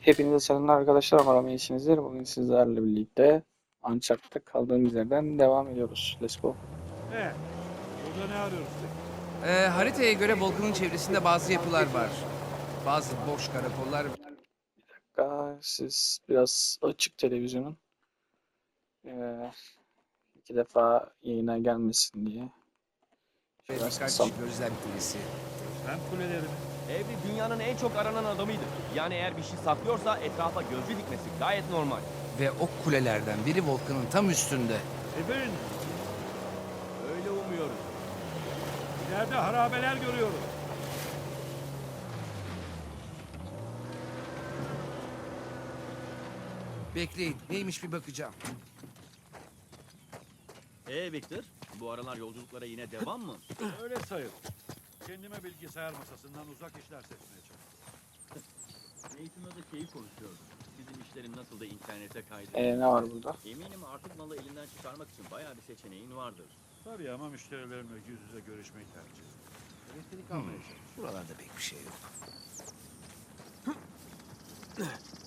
Hepinize selamlar arkadaşlar. Umarım iyisinizdir. Bugün sizlerle birlikte Uncharted'da kaldığımız yerden devam ediyoruz. Let's go. Evet. Burada ne arıyoruz? Ee, haritaya göre volkanın çevresinde bazı yapılar var. Bazı boş karakollar. Dakika, Siz biraz açık televizyonun ee, iki defa yayına gelmesin diye. birkaç gözlem kulesi. Hem kuleleri? Evri dünyanın en çok aranan adamıydı. Yani eğer bir şey saklıyorsa etrafa gözcü dikmesi gayet normal. Ve o kulelerden biri volkanın tam üstünde. Evin. Öyle umuyoruz. İleride harabeler görüyorum. Bekleyin, neymiş bir bakacağım. Ee Victor, bu aralar yolculuklara yine devam mı? Öyle sayılır. Kendime bilgisayar masasından uzak işler seçmeye çalışıyorum. Nathan'la da şeyi konuşuyorduk. Bizim işlerin nasıl da internete kaydı. Ee, ne var burada? Eminim artık malı elinden çıkarmak için bayağı bir seçeneğin vardır. Tabii ama müşterilerimle yüz yüze görüşmeyi tercih ediyorum. Elektrik almaya çalışıyorum. buralarda pek bir şey yok.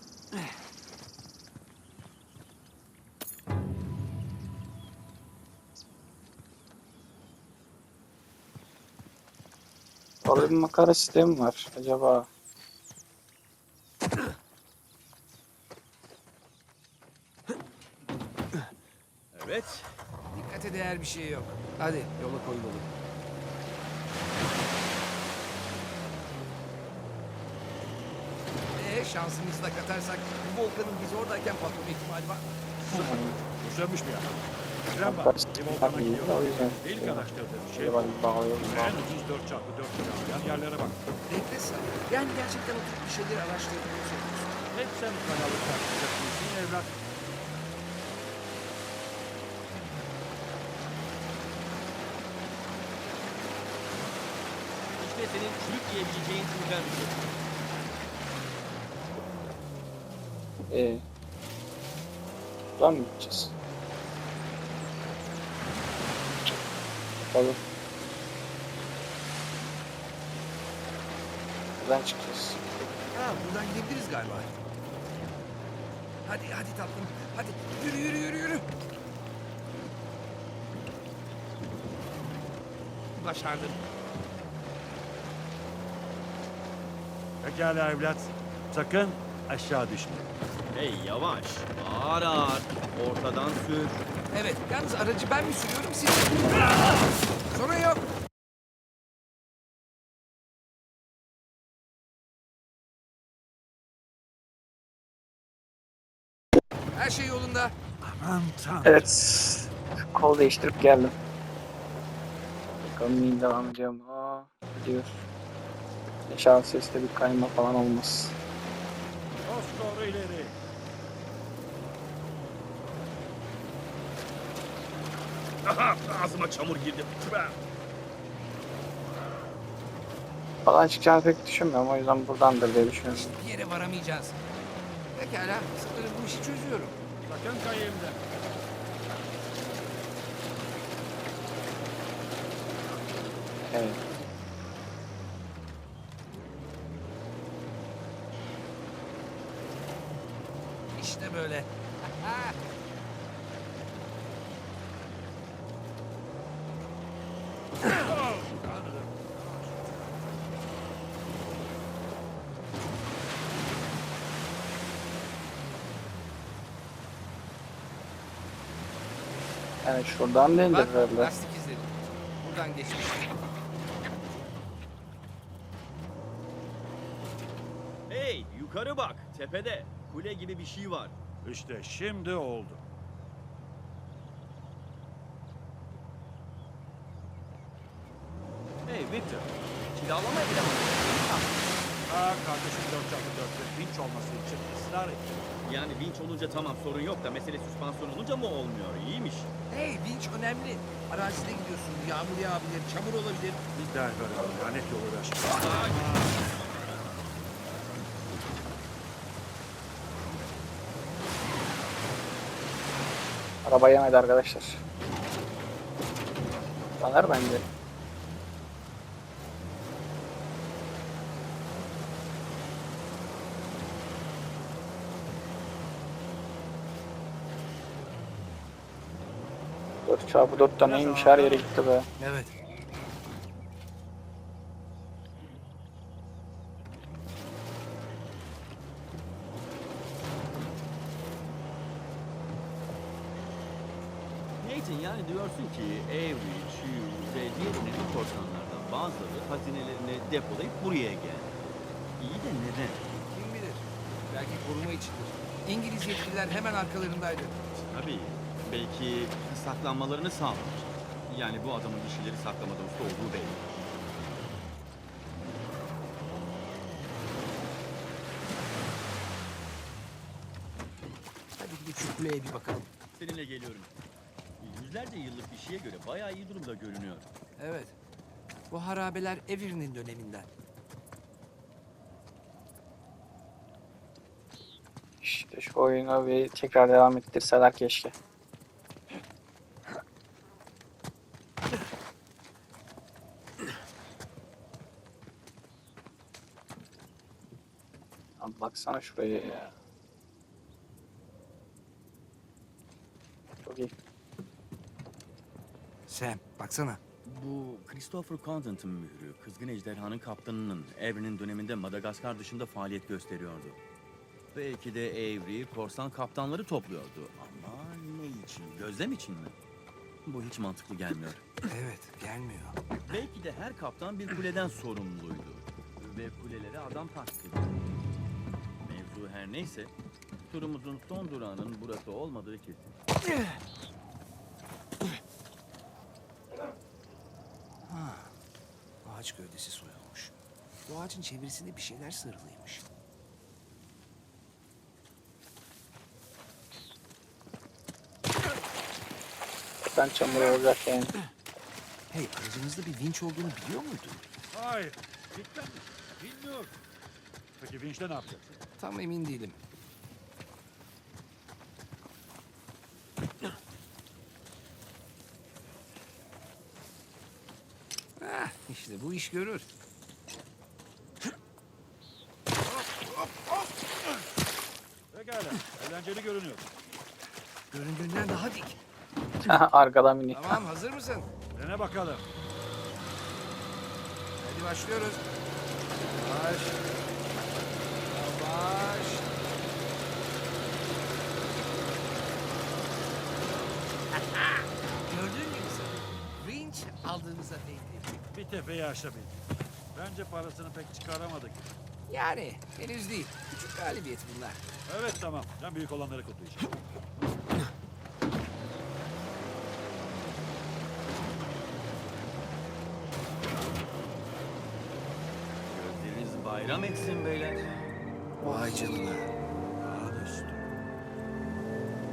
Orada bir makara sistemi var. Acaba Evet. Dikkate değer bir şey yok. Hadi yola koyulalım. Ee, şansımızı da katarsak bu volkanın biz oradayken patlama ihtimali var. Döşenmiş bir adam. Tren volkana var. gidiyor. O yüzden Delik araştırdığım şey. şöyle bak bağlıyorum. En ucuz 4 çarpı 4 yan yerlere bak. Bekle sen. Yani gerçekten oturup bir şeyleri araştırdığını söylüyorsun. Hep sen kanalı tartışacak değilsin evlat. İşte senin çürük yiyebileceğin türden bir şey. Ee, buradan mı gideceğiz? Bakalım. Buradan çıkacağız. Ha, buradan gidebiliriz galiba. Hadi hadi tatlım. Hadi yürü yürü yürü yürü. Başardın. Pekala evlat. Sakın aşağı düşme. Hey yavaş. Ağır ağır. Ortadan sür. Evet, yalnız aracı ben mi sürüyorum siz? Sorun yok. Her şey yolunda. Aman tanrım. Evet. Kol değiştirip geldim. Bakalım iyi devam ediyor mu? Aa, gidiyor. Seste bir kayma falan olmaz. Dost doğru ileri. Aha ağzıma çamur girdi. Tübe. Falan çıkacağını pek düşünmüyorum. O yüzden buradandır diye düşünüyorum. Bir yere varamayacağız. Pekala, sanırım bu işi çözüyorum. Sakın kayımda. Evet. İşte böyle. Yani şuradan değildir Bak, herhalde. lastik izleri. Buradan geçmiş. Hey yukarı bak. Tepede. Kule gibi bir şey var. İşte şimdi oldu. Hey Victor. Kiralama bile mi? Ha kardeşim 4 çarpı 4'te vinç olması için ısrar etti. Yani vinç olunca tamam sorun yok da mesele süspansiyon olunca mı olmuyor? İyiymiş. Hey, vinç önemli. Arazide gidiyorsun. Yağmur yağabilir, çamur olabilir. Bir daha böyle lanet yolu ver. Araba yemedi arkadaşlar. Yanar bence. 4 çarpı 4 taneymiş her yere gitti be. Evet. Nathan yani diyorsun ki Avery, Chew ve diğer önemli korsanlardan bazıları hazinelerini depolayıp buraya geldi. İyi de neden? Kim bilir? Belki koruma içindir. İngiliz yetkililer hemen arkalarındaydı. Tabii belki saklanmalarını sağlamış. Yani bu adamın bir şeyleri saklamada usta olduğu belli. Hadi gidip şu kuleye bir bakalım. Seninle geliyorum. Yüzlerce yıllık bir şeye göre bayağı iyi durumda görünüyor. Evet. Bu harabeler Avery'nin döneminden. İşte şu oyunu bir tekrar devam ettirseler keşke. Abi baksana şuraya ya. Çok iyi. Sam baksana. Bu Christopher Condon'ın mührü, Kızgın Ejderhanın kaptanının Avery'nin döneminde Madagaskar dışında faaliyet gösteriyordu. Belki de Avery korsan kaptanları topluyordu. Ama ne için? Gözlem için mi? Bu hiç mantıklı gelmiyor. Evet gelmiyor. Belki de her kaptan bir kuleden sorumluydu. Ve kulelere adam taktı. Mevzu her neyse, turumuzun son durağının burası olmadığı kesin. Ha. Ağaç gövdesi soyulmuş. Bu ağacın çevresinde bir şeyler sarılıymış. Ben çamur olacak yani. Hey aracınızda bir vinç olduğunu biliyor muydun? Hayır. Mi? Bilmiyorum. Peki vinçle ne yapacaksın? Tam emin değilim. Ah, işte bu iş görür. Pekala. Eğlenceli görünüyor. Göründüğünden daha dik. Arkadan minik. Tamam hazır mısın? Dene bakalım. Hadi başlıyoruz. Yavaş. Yavaş. Gördün mü sen? Vinç aldığınıza değdi. Bir tepeyi aşabildik. Bence parasını pek çıkaramadık. Yani henüz değil. Küçük galibiyet bunlar. Evet tamam. Ben büyük olanları kutlayacağım. Gözleriniz bayram etsin beyler. Vay canına. Daha üstü.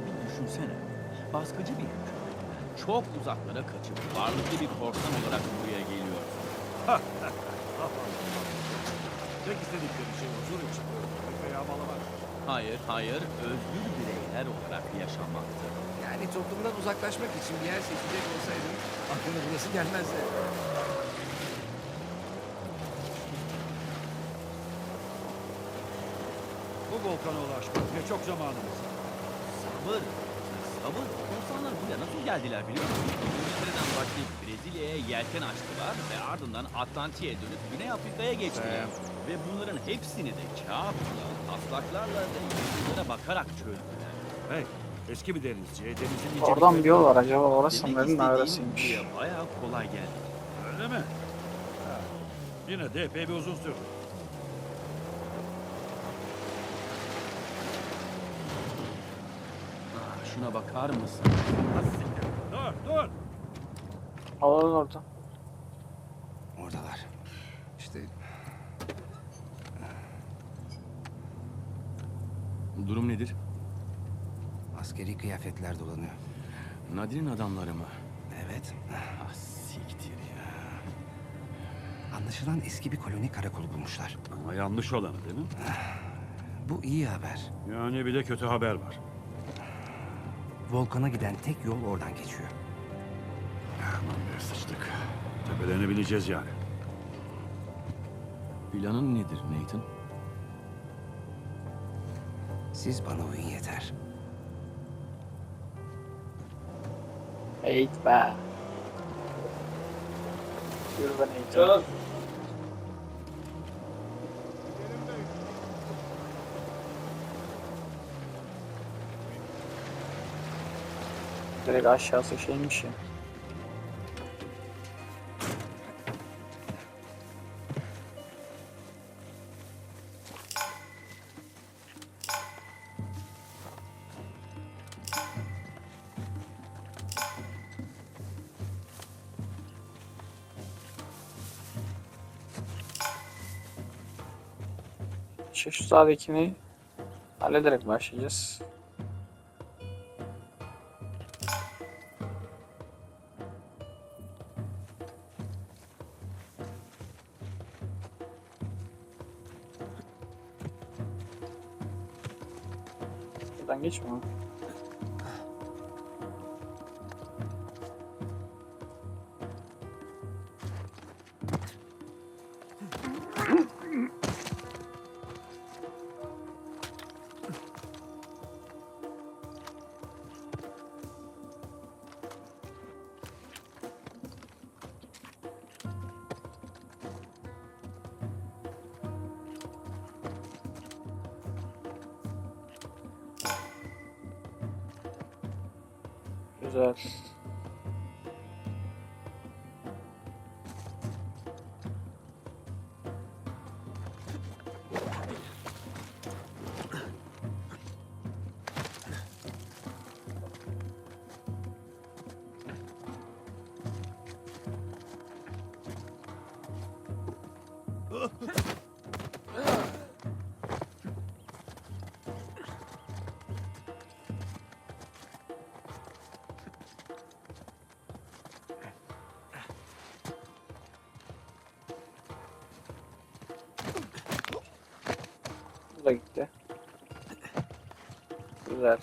Bir düşünsene. Baskıcı bir hükümetten çok uzaklara kaçıp varlıklı bir korsan olarak buraya geliyor. Tek istedikleri şey huzur için. Ve yağmalamak. Hayır, hayır, özgür bireyler olarak yaşamaktı. Yani toplumdan uzaklaşmak için bir yer seçecek olsaydın aklına burası gelmezdi. Volkana ulaşmak ve çok zamanımız. var. Sabır, sabır. Korsanlar buraya nasıl geldiler biliyor musun? İngiltere'den başlayıp Brezilya'ya yelken açtılar ve ardından Atlantik'e dönüp Güney Afrika'ya geçtiler. Ve bunların hepsini de kağıtla, taslaklarla ve yazılara bakarak çözdüler. Hey, eski bir denizci. Denizin incelikleri- Oradan bir yol var acaba orası Demek mı istediğim neredesiymiş. buraya bayağı kolay geldi. Öyle mi? Ha. Yine de epey bir uzun sürdü. Şuna bakar mısın? Dur, dur. Alalım orada. Oradalar. İşte Durum nedir? askeri kıyafetler dolanıyor. Nadir'in adamları mı? Evet. Ah siktir ya. Anlaşılan eski bir koloni karakolu bulmuşlar. Ama yanlış olanı değil mi? Bu iyi haber. Yani bir de kötü haber var. Volkan'a giden tek yol oradan geçiyor. Aman be sıçtık. Tepelerine bineceğiz yani. Planın nedir Nathan? Siz bana uyun yeter. Eğit be. Yürü ben eğiteceğim. Direkt aşağısı şeymiş ya. Şu, sağdakini hallederek başlayacağız. Buradan geçme. Güzel.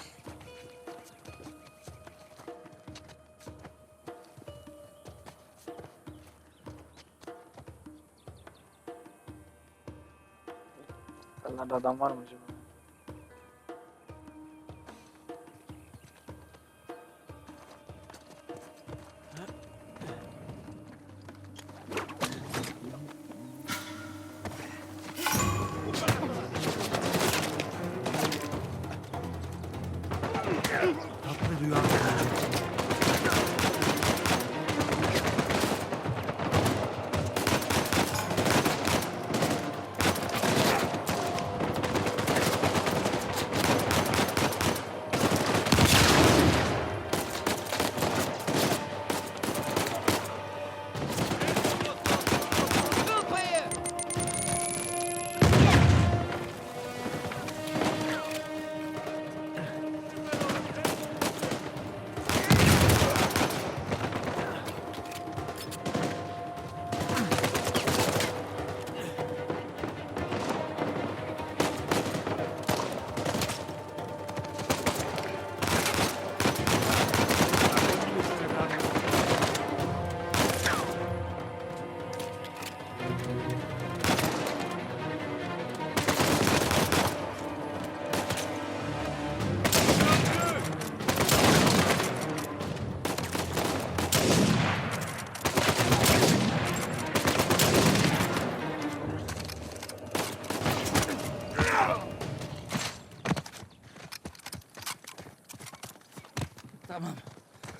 Yukarılarda adam var mı acaba?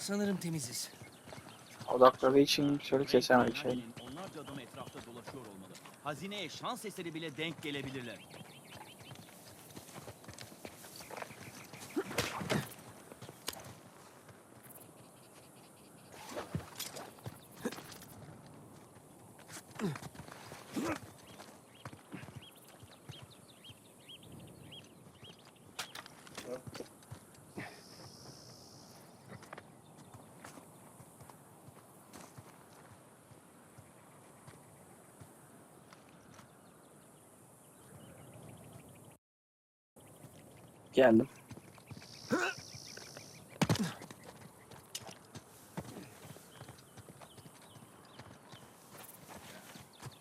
Sanırım temiziz. Odakladığı için şöyle kesemedik şey. Örneğin Onlarca adam etrafta dolaşıyor olmalı. Hazineye şans eseri bile denk gelebilirler. Geldim.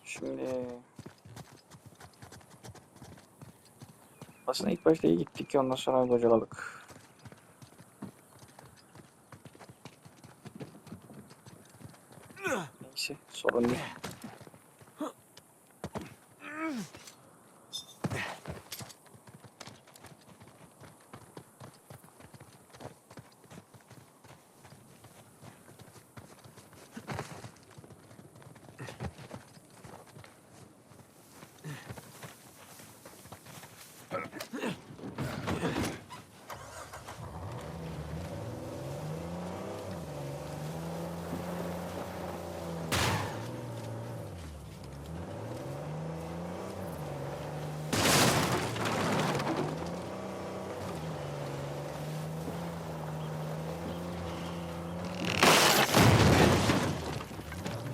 Şimdi aslında ilk başta iyi gittik ondan sonra bocaladık. Neyse sorun değil.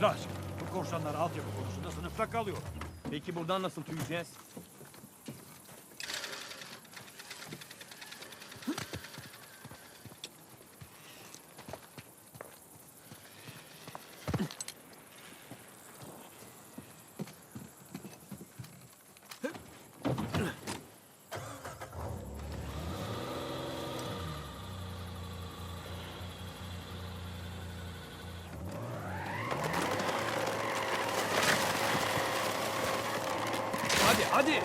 Aşkına, bu korsanlar altyapı konusunda sınıfta kalıyor. Peki buradan nasıl tüyeceğiz? Hadi hadi.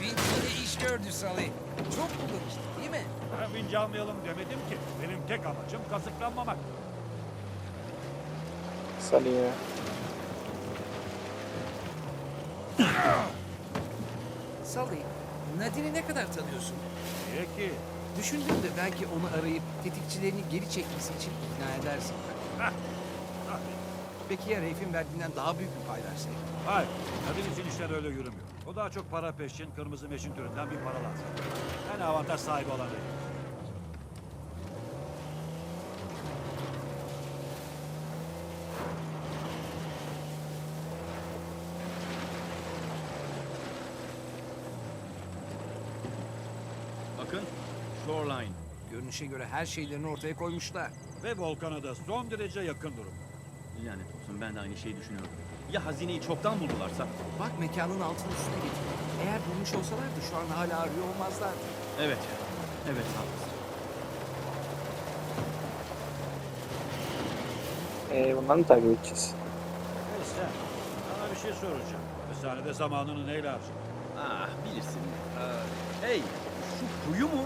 Vinç yine iş gördü Salih. Çok kullanışlı değil vinci almayalım demedim ki. Benim tek amacım kazıklanmamak. Salih. Salih, Nadine'i ne kadar tanıyorsun? Niye ki? Düşündüm de belki onu arayıp tetikçilerini geri çekmesi için ikna edersin. Hah. Peki ya Reif'in verdiğinden daha büyük bir pay verseydi? Hayır, kadın için işler öyle yürümüyor. O daha çok para peşin, kırmızı meşin türünden bir para lazım. Yani avantaj sahibi olan değil. Bakın, Shoreline. Görünüşe göre her şeylerini ortaya koymuşlar. Ve volkana da son derece yakın durum. Lanet olsun ben de aynı şeyi düşünüyorum. Ya hazineyi çoktan buldularsa? Bak mekanın altını üstüne getir. Eğer bulmuş olsalardı şu an hala arıyor olmazlardı. Evet. Evet haklısın. Ee, bunları takip edeceğiz? Neyse, sana bir şey soracağım. Hastanede zamanını neyle harcadın? Ah bilirsin. Ee, hey şu kuyu mu?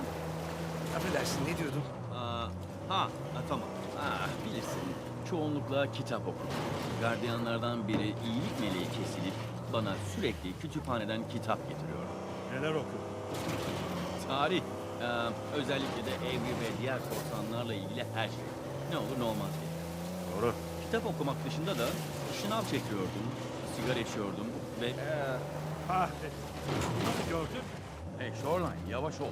Affedersin ne diyordun? Aa, ha, ha tamam. Ah bilirsin. Çoğunlukla kitap okudum. Gardiyanlardan biri iyilik meleği kesilip bana sürekli kütüphaneden kitap getiriyordu. Neler okudun? Tarih, ee, özellikle de Avery ve diğer korsanlarla ilgili her şey. Ne olur ne olmaz diye. Doğru. Kitap okumak dışında da şınav çekiyordum, sigara içiyordum ve... Ee, ah, bunu mu gördün? Hey Shoreline yavaş ol.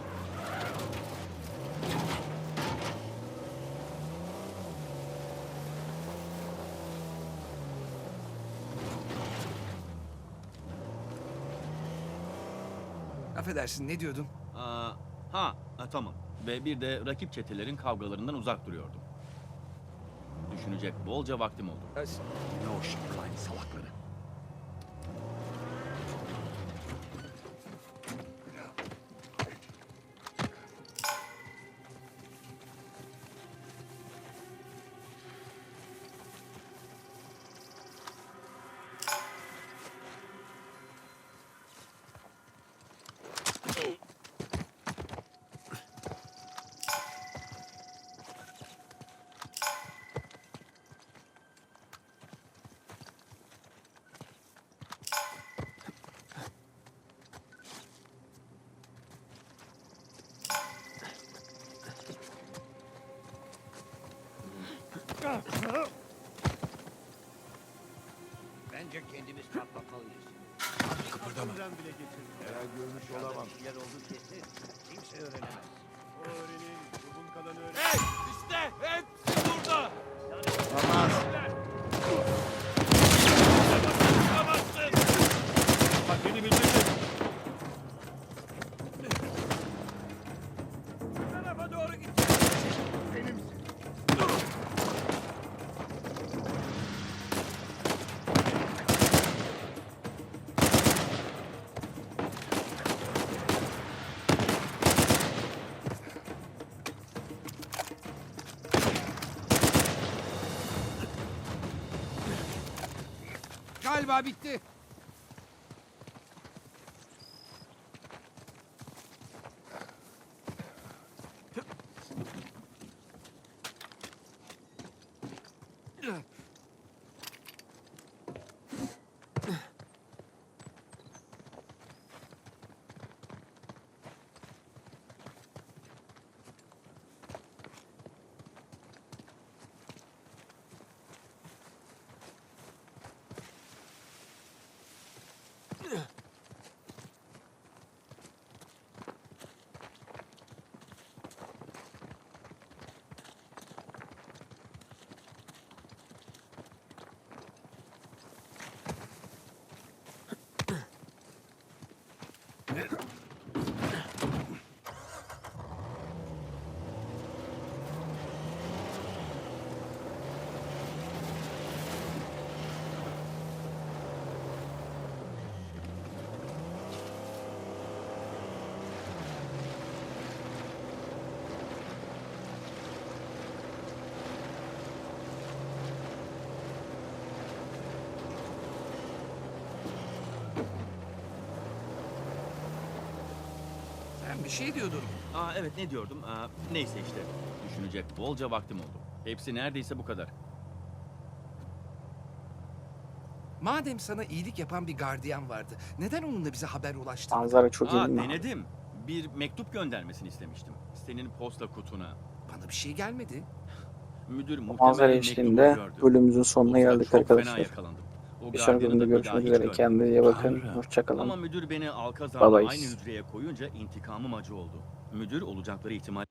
Affedersin ne diyordun? Aa, ha, ha, tamam. Ve bir de rakip çetelerin kavgalarından uzak duruyordum. Düşünecek bolca vaktim oldu. Ne o Klein salakları. Bence kendimiz patlatmalıyız. Kıpırdama. Eğer görmüş olamam. Yer oldu kesin. Kimse öğrenemez. O öğrenir, bunun kalanı öğrenir. Hey! İşte hepsi burada! Olmaz. Galiba bitti. Ugh! Bir şey diyordun. Aa evet ne diyordum? Aa, neyse işte. Düşünecek bolca vaktim oldu. Hepsi neredeyse bu kadar. Madem sana iyilik yapan bir gardiyan vardı, neden onunla bize haber ulaştırmadın? Manzara çok Aa iyi. denedim. Bir mektup göndermesini istemiştim. Senin posta kutuna. Bana bir şey gelmedi. Müdür muhtemelen manzara mektubu eşliğinde gördü. bölümümüzün sonuna geldik çok fena arkadaşlar. yakalandım. Bir daha görüşmek üzere. Kendinize bakın. Hoşçakalın. Ama müdür beni Alkazar'la aynı hücreye koyunca intikamım acı oldu. Müdür olacakları ihtimal